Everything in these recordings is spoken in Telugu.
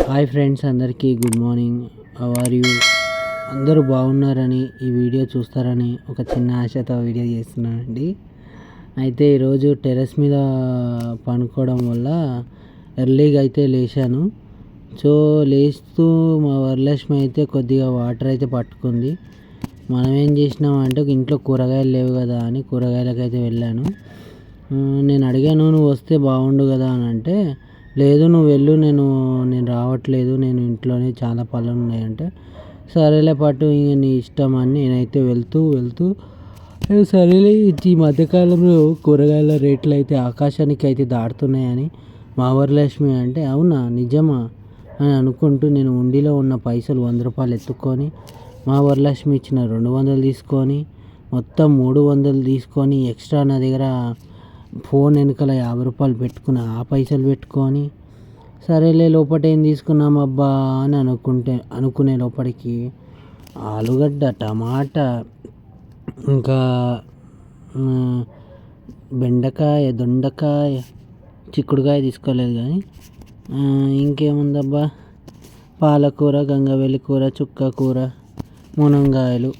హాయ్ ఫ్రెండ్స్ అందరికీ గుడ్ మార్నింగ్. ఆర్ యూ అందరూ బాగున్నారని ఈ వీడియో చూస్తారని ఒక చిన్న ఆశతో వీడియో చేస్తున్నానండి. అయితే ఈరోజు టెర్రస్ మీద పనుకోవడం వల్ల ఎర్లీగా అయితే లేచాను. సో లేస్తూ మా వరలక్ష్మి అయితే కొద్దిగా వాటర్ అయితే పట్టుకుంది. మనం ఏం చేసినామంటే ఇంట్లో కూరగాయలు లేవు కదా అని కూరగాయలకైతే వెళ్ళాను. నేను అడిగాను నువ్వు వస్తే బాగుండు కదా అని అంటే లేదు నువ్వు వెళ్ళు నేను నేను రావట్లేదు నేను ఇంట్లోనే చాలా పనులు ఉన్నాయంటే సరేలే పట్టు ఇంక నీ ఇష్టం అని నేనైతే వెళ్తూ వెళ్తూ సరేలే ఈ మధ్యకాలంలో కూరగాయల రేట్లు అయితే ఆకాశానికి అయితే దాటుతున్నాయని మా వరలక్ష్మి అంటే అవునా నిజమా అని అనుకుంటూ నేను ఉండిలో ఉన్న పైసలు వంద రూపాయలు ఎత్తుకొని మా వరలక్ష్మి ఇచ్చిన రెండు వందలు తీసుకొని మొత్తం మూడు వందలు తీసుకొని ఎక్స్ట్రా నా దగ్గర ఫోన్ వెనకాల యాభై రూపాయలు పెట్టుకుని ఆ పైసలు పెట్టుకొని సరేలే లోపల ఏం తీసుకున్నాం అబ్బా అని అనుకుంటే అనుకునే లోపలికి ఆలుగడ్డ టమాటా ఇంకా బెండకాయ దొండకాయ చిక్కుడుకాయ తీసుకోలేదు కానీ ఇంకేముందబ్బా? పాలకూర గంగవెల్లి కూర చుక్క కూర మునంగాయలు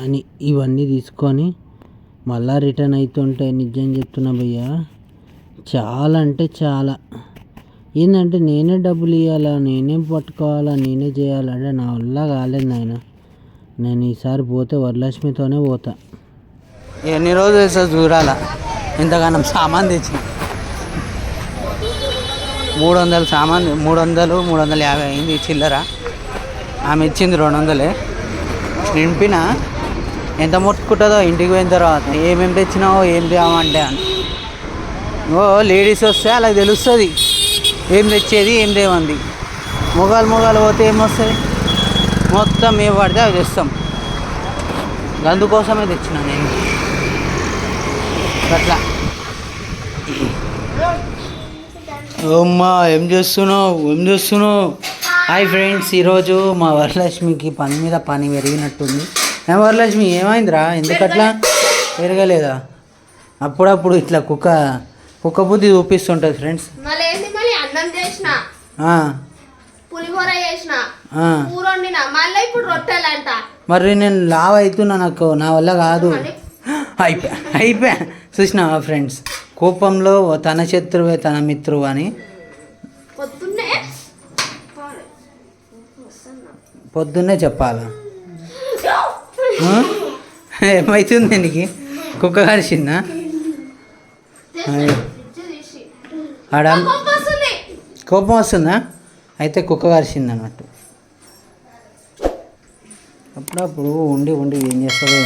అని ఇవన్నీ తీసుకొని మళ్ళా రిటర్న్ అవుతుంటే నిజం చెప్తున్నా భయ్యా. చాలా అంటే చాలా. ఏంటంటే నేనే డబ్బులు ఇవ్వాలా నేనే పట్టుకోవాలా నేనే చేయాలంటే నా వల్ల కాలేదు నాయన. నేను ఈసారి పోతే వరలక్ష్మితోనే పోతా. ఎన్ని రోజులు వేస్తా చూడాలా? ఇంతగానం సామాన్ తెచ్చిన? మూడు వందలు సామాన్ మూడు వందలు మూడు వందల యాభై అయింది చిల్లర. ఆమె ఇచ్చింది రెండు వందలే నింపిన ఎంత ముట్టుకుంటుందో ఇంటికి పోయిన తర్వాత ఏమేమి తెచ్చినావో ఏం తేమంటే అని. ఓ లేడీస్ వస్తే అలా తెలుస్తుంది ఏం తెచ్చేది ఏం తేమంది మొగాలు మొగాలు పోతే ఏమొస్తుంది? మొత్తం ఏ పడితే అవి తెస్తాం. అందుకోసమే తెచ్చిన నేను. అట్లా. అమ్మా ఏం చేస్తున్నావు? ఏం చేస్తున్నావు? హాయ్ ఫ్రెండ్స్ ఈరోజు మా వరలక్ష్మికి పని మీద పని పెరిగినట్టుంది. వరలక్ష్మి ఏమైందిరా? ఎందుకట్లా? పెరగలేదా అప్పుడప్పుడు ఇట్లా కుక్క కుక్క బుద్ధి చూపిస్తుంటుంది ఫ్రెండ్స్ మళ్ళీ ఏంది మళ్ళీ అన్నం చేసిన? ఆ, పులిహోర చేసిన? ఆ. కూర వండిన? మళ్ళీ ఇప్పుడు రొట్టెలంట. మరి నేను లావ్ అవుతున్నా నాకు నా వల్ల కాదు. అయిపోయా అయిపోయా చూసినావా ఫ్రెండ్స్ కోపంలో తన శత్రువే తన మిత్రువు అని. పొద్దున్నే? పొద్దున్నే చెప్పాలా? ఏమవుతుంది నీకు? కుక్క కరిచిందా. ఆడ కోపం వస్తుంది. అయితే కుక్క కరిచింది అన్నట్టు. అప్పుడప్పుడు ఉండి ఉండి ఏం చేస్తావో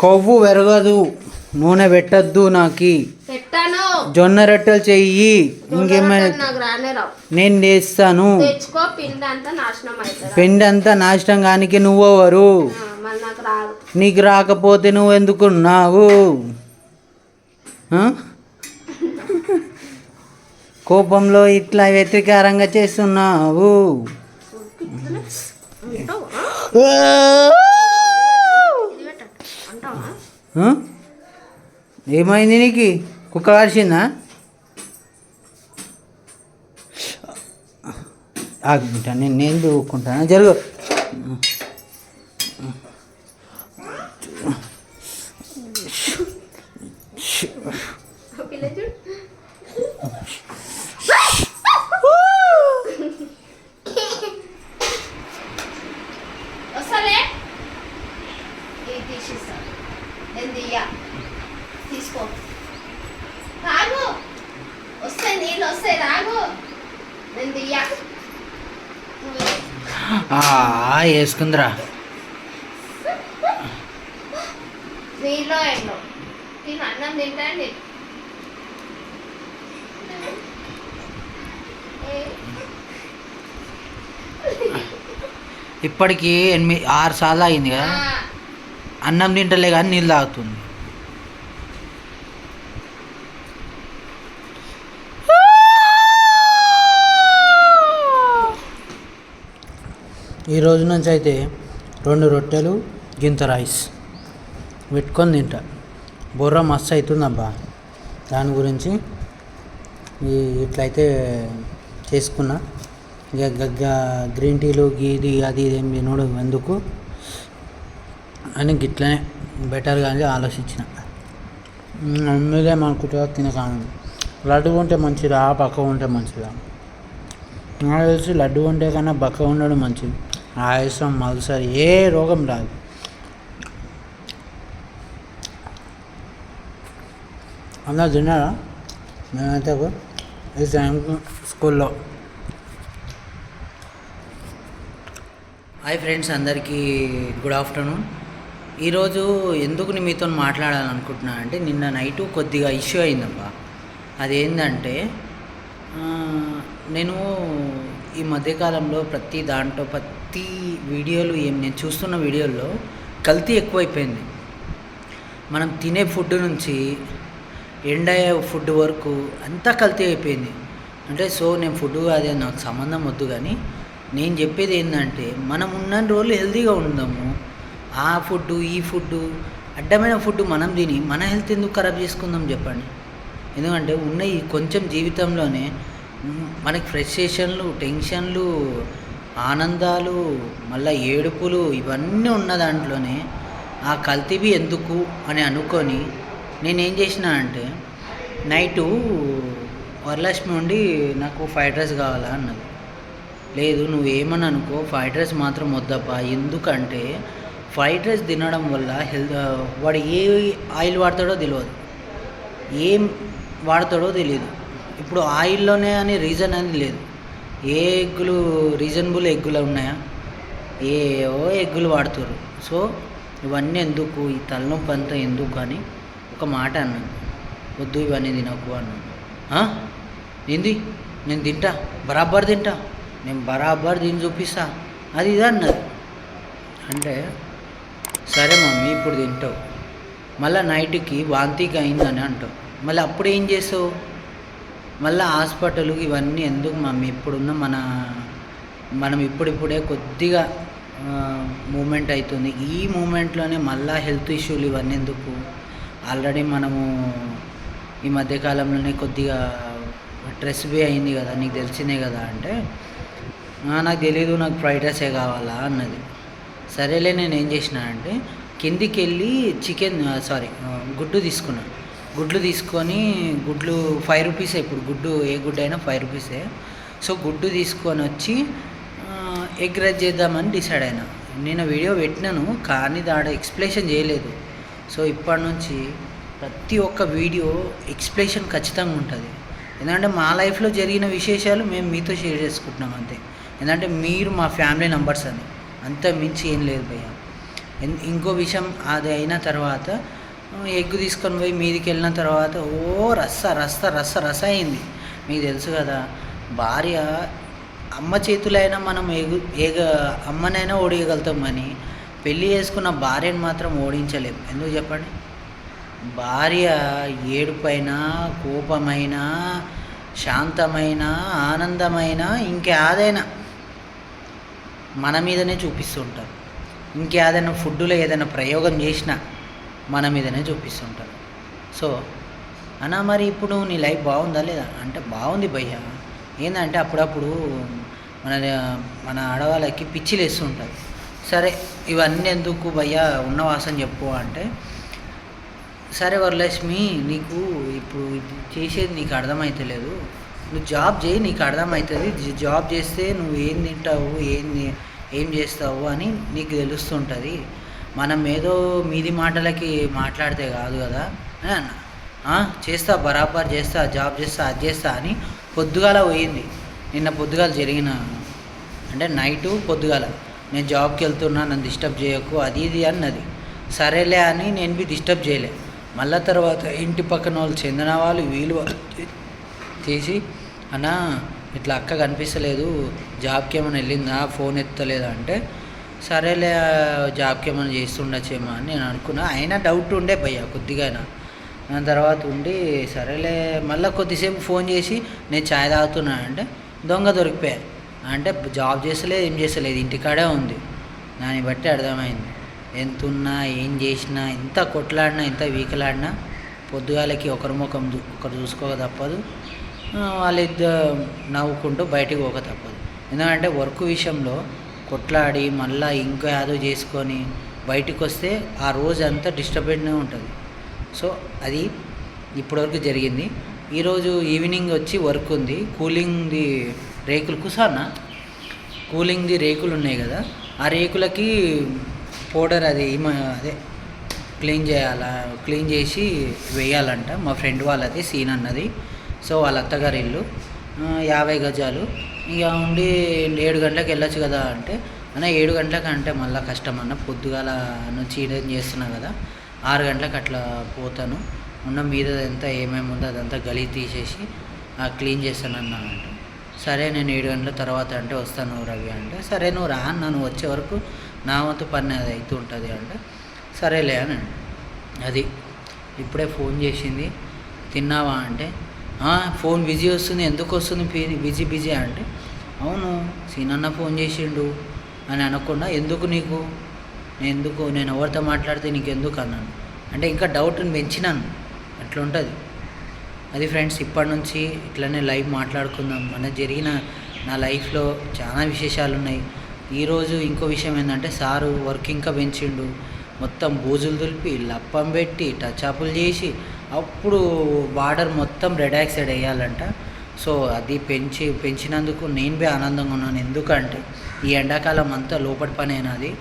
కొవ్వు పెరగదు నూనె పెట్టద్దు నాకి. పెట్టాను. జొన్న రొట్టెలు చెయ్యి. ఇంకేమైనా? నేను చేస్తాను. పిండి అంతా నాశనం కానికి నువ్వెవరు? నాకు రాకపోతే నువ్వు ఎందుకున్నావు? కోపంలో ఇట్లా వ్యతికారంగా చేస్తున్నావు? ఏమైంది నీకు? కుక్క కరిచిందా ఆగుంటా నేను నేను దూకుంటాను? జరుగు పిల్ల చూడు వస్తాలే ఇది తీసిస్తా నేను దియ్యా తీసుకో రాగు వస్తాయి రాగు నేను దియ్యా వేసుకుందిరా నీళ్ళు ఎండో నేను అన్నం తింటాండి ఇప్పటికి ఎనిమిది ఆరు సార్లు అయింది కదా. అన్నం తింటలే కానీ నీళ్ళు తాగుతుంది. ఈ రోజు నుంచి అయితే రెండు రొట్టెలు గింత రైస్ పెట్టుకొని తింటా. బుర్ర మస్తు అవుతుందబ్బా దాని గురించి ఈ ఇట్లయితే చేసుకున్నా. ఇక గ్రీన్ టీలు గీది అది ఇది ఏం తినడు ఎందుకు అని గిట్లనే బెటర్గా అని ఆలోచించిన. మీదే అనుకుంటా తినకాను లడ్డు ఉంటే మంచిదా పక్క ఉంటే మంచిదా. నాకు తెలిసి లడ్డు ఉంటే కన్నా బక్క ఉండడం మంచిది. ఆయాసం మల్సర్ ఏ రోగం రాదు. అందరు తిన్నారా? మేమైతే ఈ టైంకి స్కూల్లో. హాయ్ ఫ్రెండ్స్ అందరికీ గుడ్ ఆఫ్టర్నూన్. ఈరోజు ఎందుకు నేను మీతో మాట్లాడాలనుకుంటున్నా అంటే నిన్న నైటు కొద్దిగా ఇష్యూ అయిందబ్బా. అదేంటంటే నేను ఈ మధ్యకాలంలో ప్రతి దాంట్లో ప్రతి వీడియోలు ఏం నేను చూస్తున్న వీడియోల్లో కల్తీ ఎక్కువైపోయింది. మనం తినే ఫుడ్ నుంచి ఎండ్ అయ్యే ఫుడ్ వరకు అంతా కల్తీ అయిపోయింది. అంటే సో నేను ఫుడ్ అది నాకు సంబంధం వద్దు కానీ నేను చెప్పేది ఏంటంటే మనం ఉన్న రోజులు హెల్తీగా ఉందాము. ఆ ఫుడ్ ఈ ఫుడ్ అడ్డమైన ఫుడ్ మనం తిని మన హెల్త్ ఎందుకు ఖరాబ్ చేసుకుందాం చెప్పండి. ఎందుకంటే ఉన్న ఈ కొంచెం జీవితంలోనే మనకి ఫ్రస్ట్రేషన్లు టెన్షన్లు ఆనందాలు మళ్ళీ ఏడుపులు ఇవన్నీ ఉన్న దాంట్లోనే ఆ కల్తీవి ఎందుకు అని అనుకొని నేనేం చేసిన అంటే నైటు వరలక్ష్మి ఉండి నాకు ఫ్రైడ్ రైస్ కావాలా? అన్నది. లేదు నువ్వు ఏమని అనుకో ఫ్రైడ్ రైస్ మాత్రం వద్దప్పా ఎందుకంటే ఫ్రైడ్ రైస్ తినడం వల్ల హెల్త్ వాడు ఏ ఆయిల్ వాడతాడో తెలియదు ఏం వాడతాడో తెలియదు ఇప్పుడు ఆయిల్లోనే అని రీజన్ అనేది లేదు. ఏ ఎగ్గులు రీజనబుల్ ఎగ్గులు ఉన్నాయా? ఏవో ఎగ్గులు వాడుతారు సో ఇవన్నీ ఎందుకు? ఈ తలనొప్పి అంతా ఎందుకు అని ఒక మాట అన్నాను. వద్దు ఇవన్నీ తినకు అన్నాను. ఏంది? నేను తింటా? బరాబర్ తింటా? నేను బరాబర్ దీన్ని చూపిస్తా. అది ఇది అన్నది. అంటే సరే మమ్మీ ఇప్పుడు తింటావు. మళ్ళీ నైట్కి వాంతికి అయిందని అంటావు. మళ్ళీ అప్పుడు ఏం చేసావు మళ్ళీ హాస్పిటల్ ఇవన్నీ ఎందుకు మమ్మీ ఇప్పుడున్న మన మనం ఇప్పుడిప్పుడే కొద్దిగా మూమెంట్ అవుతుంది ఈ మూమెంట్లోనే మళ్ళీ హెల్త్ ఇష్యూలు ఇవన్నీ ఎందుకు? ఆల్రెడీ మనము ఈ మధ్యకాలంలోనే కొద్దిగా స్ట్రెస్ బి అయింది కదా నీకు తెలిసిందే కదా అంటే నాకు తెలీదు నాకు ఫ్రైడ్ రైసే కావాలా అన్నది. సరేలే నేను ఏం చేసిన అంటే కిందికి వెళ్ళి చికెన్ సారీ గుడ్డు తీసుకున్నాను గుడ్లు తీసుకొని గుడ్లు ఫైవ్ రూపీసే ఇప్పుడు గుడ్డు ఏ గుడ్డు అయినా ఫైవ్ రూపీసే సో గుడ్డు తీసుకొని వచ్చి ఎగ్ రైస్ చేద్దామని డిసైడ్ అయినా. నేను వీడియో పెట్టినాను కానీ దాడ ఎక్స్ప్లెనేషన్ చేయలేదు. సో ఇప్పటి నుంచి ప్రతి ఒక్క వీడియో ఎక్స్ప్లెనేషన్ ఖచ్చితంగా ఉంటుంది. ఎందుకంటే మా లైఫ్లో జరిగిన విశేషాలు మేము మీతో షేర్ చేసుకుంటున్నాం అంతే. ఎందుకంటే మీరు మా ఫ్యామిలీ నంబర్స్ అని. అంత మించి ఏం లేదు భయ్య. ఇంకో విషయం అది అయిన తర్వాత ఎగ్గు తీసుకొని పోయి మీదికి వెళ్ళిన తర్వాత ఓ రస్స రస్స రస్స రస అయింది. మీకు తెలుసు కదా భార్య అమ్మ చేతులైనా మనం ఎగు ఏగ అమ్మనైనా ఓడియగలుగుతాం కానీ పెళ్ళి చేసుకున్న భార్యను మాత్రం ఓడించలేం. ఎందుకు చెప్పండి? భార్య ఏడుపైన కోపమైన శాంతమైన ఆనందమైన ఇంకేదైనా మన మీదనే చూపిస్తుంటారు ఇంకేదైనా ఫుడ్లో ఏదైనా ప్రయోగం చేసినా మన మీదనే చూపిస్తుంటారు. సో అన్నా మరి ఇప్పుడు నీ లైఫ్ బాగుందా లేదా? అంటే బాగుంది భయ్య. ఏంటంటే అప్పుడప్పుడు మన మన ఆడవాళ్ళకి పిచ్చిలు వేస్తుంటుంది సరే ఇవన్నీ ఎందుకు భయ్య? ఉన్న వాసన చెప్పు అంటే సరే వరలక్ష్మి నీకు ఇప్పుడు చేసేది నీకు అర్థమవుతలేదు నువ్వు జాబ్ చేయి నీకు అర్థమవుతుంది జాబ్ చేస్తే నువ్వు ఏం తింటావు ఏం ఏం చేస్తావు అని నీకు తెలుస్తుంటుంది. మనం ఏదో మీది మాటలకి మాట్లాడితే కాదు కదా అని అన్న. చేస్తా బరాబర్ చేస్తా జాబ్ చేస్తా అది చేస్తా అని పొద్దుగాల పోయింది. నిన్న పొద్దుగాల జరిగిన అంటే నైటు పొద్దుగాల. నేను జాబ్కి వెళ్తున్నా నన్ను డిస్టర్బ్ చేయకు అది ఇది అన్నది. సరేలే అని నేను బి డిస్టర్బ్ చేయలే. మళ్ళా తర్వాత ఇంటి పక్కన వాళ్ళు చెందిన వాళ్ళు వీళ్ళు చేసి అన్న ఇట్లా అక్క కనిపిస్తలేదు జాబ్కి ఏమైనా వెళ్ళిందా ఫోన్ ఎత్తలేదా? అంటే సరేలే జాబ్కి ఏమైనా చేస్తుండొచ్చేమో అని నేను అనుకున్నా. అయినా డౌట్ ఉండే భయ్య కొద్దిగా దాని తర్వాత ఉండి సరేలే మళ్ళీ కొద్దిసేపు ఫోన్ చేసి నేను ఛాయ్ తాగుతున్నా అంటే దొంగ దొరికిపోయా. అంటే జాబ్ చేస్తలేదు ఏం చేస్తలేదు ఇంటికాడే ఉంది. దాన్ని బట్టి అర్థమైంది. ఎంత ఉన్నా ఏం చేసినా ఎంత కొట్లాడినా ఎంత వీకలాడినా పొద్దుగాలకి ఒకరి ముఖం ఒకరు చూసుకోక తప్పదు. వాళ్ళిద్దరు నవ్వుకుంటూ బయటికి పోక తప్పదు. ఎందుకంటే వర్క్ విషయంలో కొట్లాడి మళ్ళీ ఇంకా ఏదో చేసుకొని బయటకు వస్తే ఆ రోజు అంతా డిస్టర్బెడ్నే ఉంటుంది. సో అది ఇప్పటివరకు జరిగింది. ఈరోజు ఈవినింగ్ వచ్చి వర్క్ ఉంది. కూలింగ్ది రేకులు కుసానా? కూలింగ్ది రేకులు ఉన్నాయి కదా. ఆ రేకులకి పౌడర్ అది అదే క్లీన్ చేయాలా క్లీన్ చేసి వేయాలంట. మా ఫ్రెండ్ వాళ్ళది సీన్ అన్నది. సో వాళ్ళ అత్తగారి ఇల్లు యాభై గజాలు. ఇక ఉండి ఏడు గంటలకు వెళ్ళొచ్చు కదా అంటే అన్న ఏడు గంటలకు అంటే మళ్ళీ కష్టం అన్న. పొద్దుగాల నుంచి ఈడేం చేస్తున్నా కదా ఆరు గంటలకు అట్లా పోతాను. ఉన్న మీద అంతా ఏమేమి ఉందో అదంతా గలీ తీసేసి ఆ క్లీన్ చేస్తానన్నా అంటే. సరే నేను ఏడు గంటల తర్వాత అంటే వస్తాను రవి అంటే సరే నువ్వు రా అన్న నువ్వు వచ్చే వరకు నా వంతు పని అది అవుతూ ఉంటుంది అంటే సరేలే అని అది ఇప్పుడే ఫోన్ చేసింది తిన్నావా అంటే ఫోన్ బిజీ వస్తుంది ఎందుకు వస్తుంది బిజీ బిజీ అంటే అవును సీనన్న ఫోన్ చేసిండు. అని అనకుండా ఎందుకు నీకు? నేను ఎందుకు నేను ఎవరితో మాట్లాడితే నీకు ఎందుకు అన్నాను. అంటే ఇంకా డౌట్ని పెంచినాను. అట్లా ఉంటుంది అది ఫ్రెండ్స్ ఇప్పటి నుంచి ఇట్లనే లైవ్ మాట్లాడుకుందాం. మన జరిగిన నా లైఫ్లో చాలా విశేషాలు ఉన్నాయి ఈరోజు ఇంకో విషయం ఏంటంటే సారు వర్క్ ఇంకా పెంచిండు. మొత్తం బూజులు దులిపి లప్పం పెట్టి టచ్ అప్లు చేసి అప్పుడు బార్డర్ మొత్తం రెడాక్సైడ్ వేయాలంట. సో అది పెంచి పెంచినందుకు నేను బి ఆనందంగా ఉన్నాను. ఎందుకంటే ఈ ఎండాకాలం అంతా లోపటి పనేనాది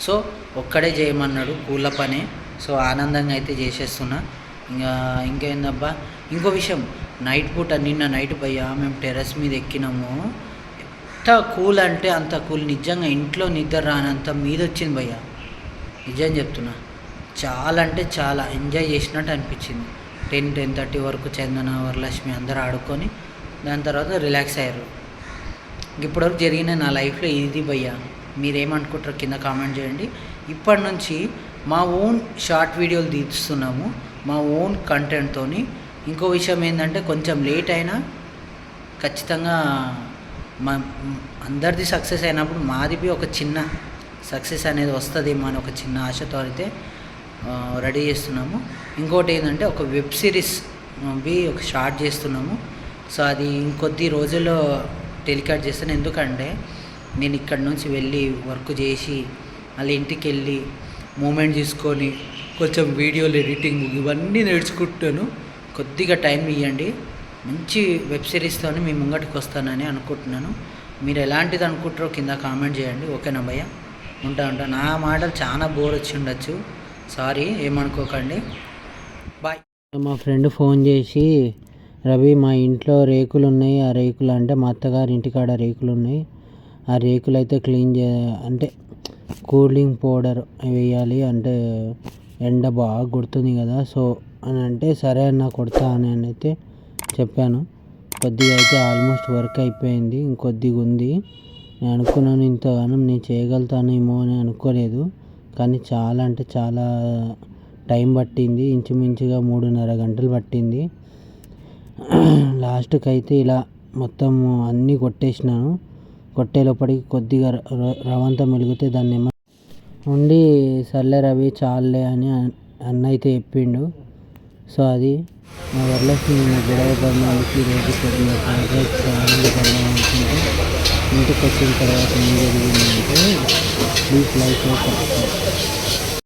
సో ఒక్కడే చేయమన్నాడు కూల పనే. సో ఆనందంగా అయితే చేసేస్తున్నా. ఇంకా ఇంకేందబ్బా? ఇంకో విషయం. నైట్ పూట నిన్న నైట్ భయ్యా మేము టెర్రస్ మీద ఎక్కినాము. ఎంత కూల్ అంటే అంత కూల్. నిజంగా ఇంట్లో నిద్ర రానంత మీద వచ్చింది భయ్యా. నిజం చెప్తున్నా. చాలా అంటే చాలా. ఎంజాయ్ చేసినట్టు అనిపించింది. టెన్ టెన్ థర్టీ వరకు చందన వరలక్ష్మి అందరూ ఆడుకొని దాని తర్వాత రిలాక్స్ అయ్యారు. ఇప్పటివరకు జరిగిన నా లైఫ్లో ఇది భయ్యా. మీరేమనుకుంటారో కింద కామెంట్ చేయండి. ఇప్పటి నుంచి మా ఓన్ షార్ట్ వీడియోలు తీస్తున్నాము. మా ఓన్ కంటెంట్తోని ఇంకో విషయం ఏంటంటే కొంచెం లేట్ అయినా ఖచ్చితంగా మా అందరిది సక్సెస్ అయినప్పుడు మాది ఒక చిన్న సక్సెస్ అనేది వస్తుందేమో అని ఒక చిన్న ఆశతో అయితే రెడీ చేస్తున్నాము. ఇంకోటి ఏంటంటే ఒక వెబ్ సిరీస్ బి ఒక స్టార్ట్ చేస్తున్నాము. సో అది ఇంకొద్ది రోజుల్లో టెలికాట్ చేస్తాను. ఎందుకంటే నేను ఇక్కడ నుంచి వెళ్ళి వర్క్ చేసి మళ్ళీ ఇంటికి వెళ్ళి మూమెంట్ తీసుకొని కొంచెం వీడియోలు ఎడిటింగ్ ఇవన్నీ నేర్చుకుంటాను. కొద్దిగా టైం ఇవ్వండి మంచి వెబ్ సిరీస్తోనే మీ ముంగటికి వస్తానని అనుకుంటున్నాను. మీరు ఎలాంటిది అనుకుంటారో కింద కామెంట్ చేయండి. ఓకేనా భయ్య? ఉంటా ఉంటా. నా మాటలు చాలా బోర్ వచ్చి ఉండొచ్చు. సారీ ఏమనుకోకండి. బాయ్. మా ఫ్రెండ్ ఫోన్ చేసి రవి మా ఇంట్లో రేకులు ఉన్నాయి ఆ రేకులు అంటే మా అత్తగారి ఇంటికాడ రేకులు ఉన్నాయి ఆ రేకులు అయితే క్లీన్ చే అంటే కూలింగ్ పౌడర్ వేయాలి అంటే ఎండ బాగా కొడుతుంది కదా. సో అని అంటే సరే అన్న కొడతా అని అయితే చెప్పాను. కొద్దిగా అయితే ఆల్మోస్ట్ వర్క్ అయిపోయింది. ఇంకొద్దిగా ఉంది. నేను అనుకున్నాను ఇంతగానం నేను చేయగలుగుతానేమో అని అనుకోలేదు. కానీ చాలా అంటే చాలా టైం పట్టింది. ఇంచుమించుగా మూడున్నర గంటలు పట్టింది. లాస్ట్కి అయితే ఇలా మొత్తం అన్నీ కొట్టేసినాను. కొట్టే లోపలికి కొద్దిగా ర- ర- రవంతా మెలిగితే దాన్ని ఉండి సర్లే రవి చాలులే అని అన్న అయితే చెప్పిండు. సో అది మా వరలక్ష్మి నిన్న గొడవ పడినందుకు ఈరోజు కొద్దిగా కాంట్రాక్ట్ ఆనందపడదాం అనుకుంటే ఇంటికి వచ్చిన తర్వాత ఏం జరిగిందంటే ప్లీజ్ లైఫ్లో